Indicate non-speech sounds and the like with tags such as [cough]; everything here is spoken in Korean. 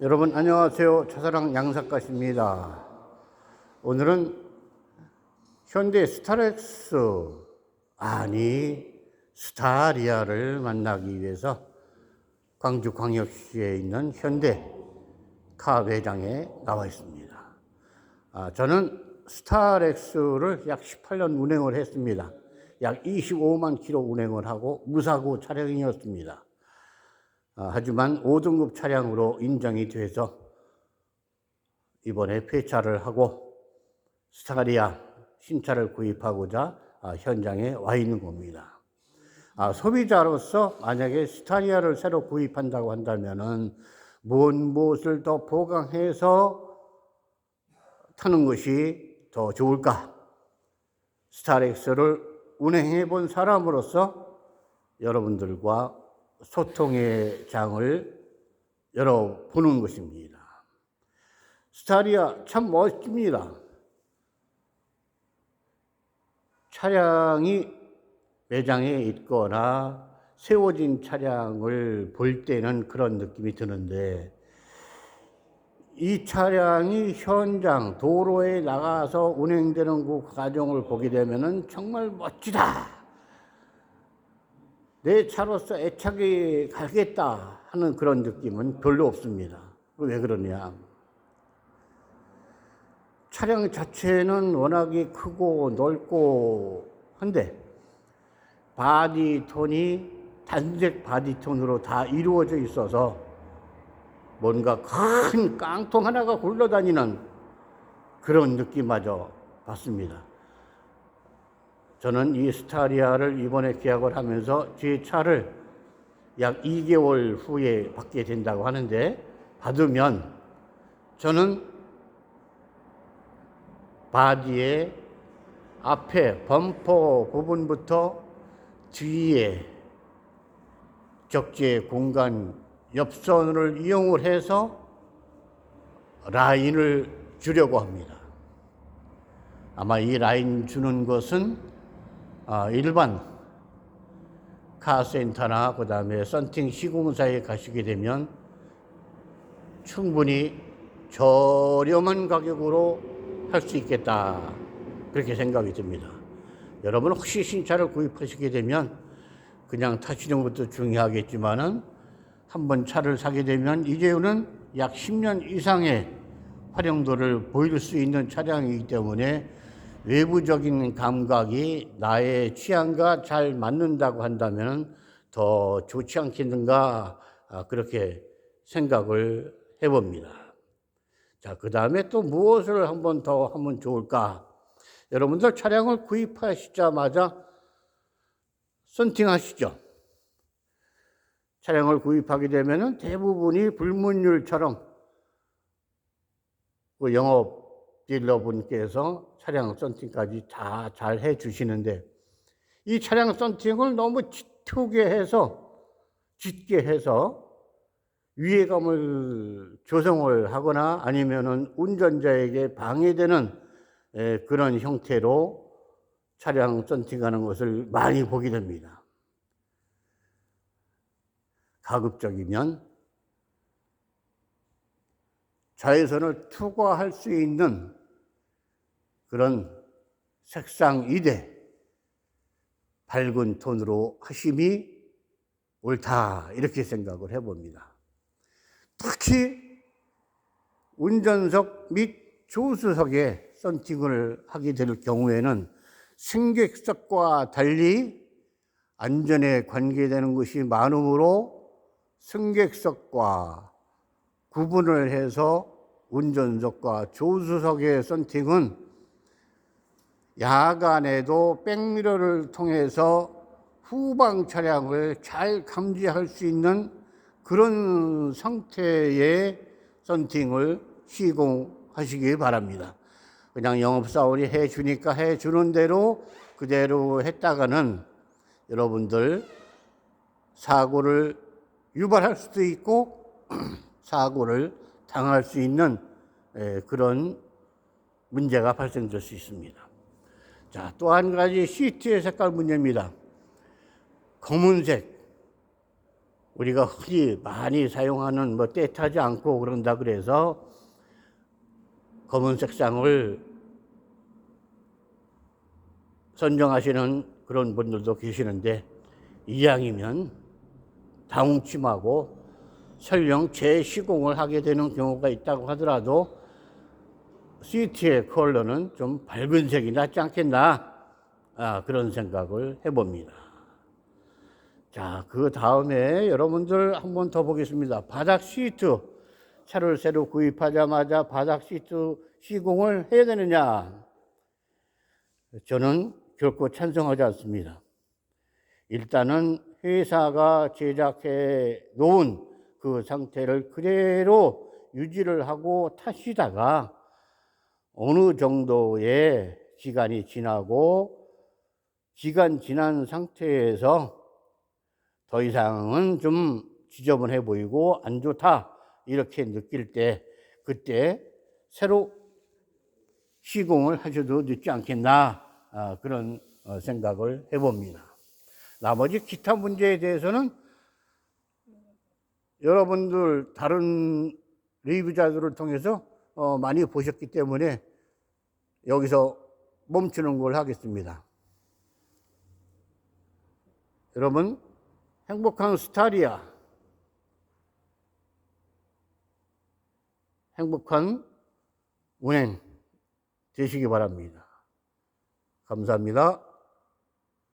여러분 안녕하세요. 차사랑 양사가십니다. 오늘은 현대 스타렉스 아니 스타리아를 만나기 위해서 광주광역시에 있는 현대 카 매장에 나와 있습니다. 아, 저는 스타렉스를 약 18년 운행을 했습니다. 약 25만 킬로 운행을 하고 무사고 차량이었습니다. 아, 하지만 5등급 차량으로 인정이 돼서 이번에 폐차를 하고 스타리아 신차를 구입하고자 아, 현장에 와 있는 겁니다. 아, 소비자로서 만약에 스타리아를 새로 구입한다고 한다면은 뭔 무엇을 더 보강해서 타는 것이 더 좋을까? 스타렉스를 운행해 본 사람으로서 여러분들과 소통의 장을 열어보는 것입니다. 스타리아 참 멋집니다. 차량이 매장에 있거나 세워진 차량을 볼 때는 그런 느낌이 드는데 이 차량이 현장 도로에 나가서 운행되는 그 과정을 보게 되면은 정말 멋지다. 내 차로서 애착이 가겠다 하는 그런 느낌은 별로 없습니다. 왜 그러냐? 차량 자체는 워낙에 크고 넓고 한데 바디 톤이 단색 바디 톤으로 다 이루어져 있어서 뭔가 큰 깡통 하나가 굴러다니는 그런 느낌마저 받습니다. 저는 이 스타리아를 이번에 계약을 하면서 제 차를 약 2개월 후에 받게 된다고 하는데 받으면 저는 바디의 앞에 범퍼 부분부터 뒤에 적재 공간 옆선을 이용을 해서 라인을 주려고 합니다. 아마 이 라인 주는 것은 아, 일반 카센터나 그 다음에 썬팅 시공사에 가시게 되면 충분히 저렴한 가격으로 할 수 있겠다. 그렇게 생각이 듭니다. 여러분 혹시 신차를 구입하시게 되면 그냥 타시는 것도 중요하겠지만은 한 번 차를 사게 되면 이제는 약 10년 이상의 활용도를 보일 수 있는 차량이기 때문에 외부적인 감각이 나의 취향과 잘 맞는다고 한다면 더 좋지 않겠는가 아, 그렇게 생각을 해봅니다. 자, 그 다음에 또 무엇을 한번 더 하면 좋을까? 여러분들 차량을 구입하시자마자 썬팅 하시죠. 차량을 구입하게 되면 대부분이 불문율처럼 그 영업 딜러분께서 차량 썬팅까지 다 잘 해 주시는데 이 차량 썬팅을 너무 짙게 해서 짙게 해서 위해감을 조성을 하거나 아니면은 운전자에게 방해되는 그런 형태로 차량 썬팅하는 것을 많이 보게 됩니다. 가급적이면 자외선을 투과할 수 있는 그런 색상 이대 밝은 톤으로 하심이 옳다 이렇게 생각을 해봅니다. 특히 운전석 및 조수석에 썬팅을 하게 될 경우에는 승객석과 달리 안전에 관계되는 것이 많으므로 승객석과 구분을 해서 운전석과 조수석의 썬팅은 야간에도 백미러를 통해서 후방 차량을 잘 감지할 수 있는 그런 상태의 썬팅을 시공하시기 바랍니다. 그냥 영업사원이 해주니까 해주는 대로 그대로 했다가는 여러분들 사고를 유발할 수도 있고 [clears throat] 사고를 당할 수 있는 그런 문제가 발생될 수 있습니다. 자, 또 한 가지 시트의 색깔 문제입니다. 검은색, 우리가 흔히 많이 사용하는 뭐 때타지 않고 그런다 그래서 검은 색상을 선정하시는 그런 분들도 계시는데 이왕이면 다홍침하고 설령 재시공을 하게 되는 경우가 있다고 하더라도 시트의 컬러는 좀 밝은 색이 낫지 않겠나 아, 그런 생각을 해봅니다. 자, 그 다음에 여러분들 한 번 더 보겠습니다. 바닥 시트. 차를 새로 구입하자마자 바닥 시트 시공을 해야 되느냐? 저는 결코 찬성하지 않습니다. 일단은 회사가 제작해 놓은 그 상태를 그대로 유지를 하고 타시다가 어느 정도의 기간이 지나고 기간 지난 상태에서 더 이상은 좀 지저분해 보이고 안 좋다 이렇게 느낄 때 그때 새로 시공을 하셔도 늦지 않겠나 아, 그런 어, 생각을 해봅니다. 나머지 기타 문제에 대해서는 여러분들 다른 리뷰자들을 통해서 어, 많이 보셨기 때문에 여기서 멈추는 걸 하겠습니다. 여러분 행복한 스타리아 행복한 운행 되시기 바랍니다. 감사합니다.